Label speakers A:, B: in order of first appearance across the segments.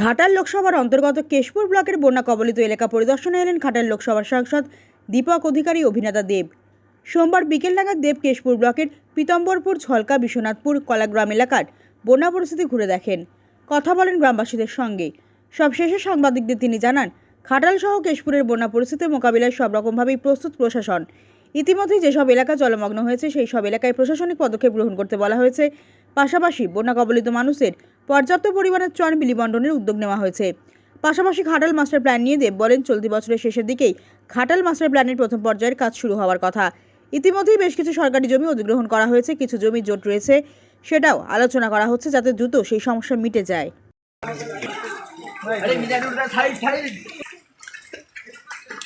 A: ঘাটাল লোকসভার অন্তর্গত কেশপুর ব্লকের বন্যা কবলিত এলাকা পরিদর্শনে এলেন ঘাটাল লোকসভার সাংসদ দীপক অধিকারী অভিনেতা দেব। সোমবার বিকেল নাগাদ দেব কেশপুর ব্লকের পীতম্বরপুর ছলকা বিশ্বনাথপুর, কলাগ্রাম এলাকার বন্যা পরিস্থিতি ঘুরে দেখেন। কথা বলেন গ্রামবাসীদের সঙ্গে। সবশেষে সাংবাদিকদের তিনি জানান, ঘাটাল সহ কেশপুরের বন্যা পরিস্থিতি মোকাবিলায় সব রকমভাবেই প্রস্তুত প্রশাসন। ইতিমধ্যে যেসব এলাকা জলমগ্ন হয়েছে, সেই সব এলাকায় প্রশাসনিক পদক্ষেপ গ্রহণ করতে বলা হয়েছে। পাশাপাশি বন্যা কবলিত মানুষের পর্যাপ্ত পরিমাণে চর বিলি বন্টনের উদ্যোগ নেওয়া হয়েছে। পাশাপাশি ঘাটাল মাস্টার প্ল্যান নিয়ে দেব বলেন চলতি বছরের শেষের দিকেই ঘাটাল মাস্টার প্ল্যানের প্রথম পর্যায়ের কাজ শুরু হওয়ার কথা। ইতিমধ্যেই বেশ কিছু সরকারি জমি অধিগ্রহণ করা হয়েছে, কিছু জমি জোট রয়েছে, সেটাও আলোচনা করা হচ্ছে যাতে দ্রুত সেই সমস্যা মিটে যায়।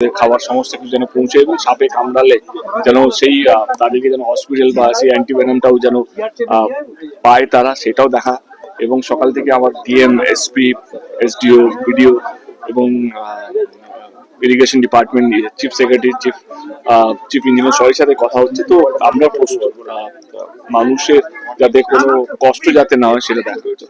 B: খাবার সমস্ত কিছু যেন পৌঁছে এবং সাপে কামড়ালে যেন সেই তাদেরকে যেন হসপিটাল বা সেই অ্যান্টিভেনামটাও যেন পায় তারা, সেটাও দেখা এবং সকাল থেকে আমার ডিএম এসপি এসডিও বিডিও এবং irrigation department chief secretary chief chief engineer সবাই সাথে কথা হচ্ছে। তো আমরা প্রস্তুত মানুষের যাতে কোনো কষ্ট যাতে না হয় সেটা দেখা হয়েছে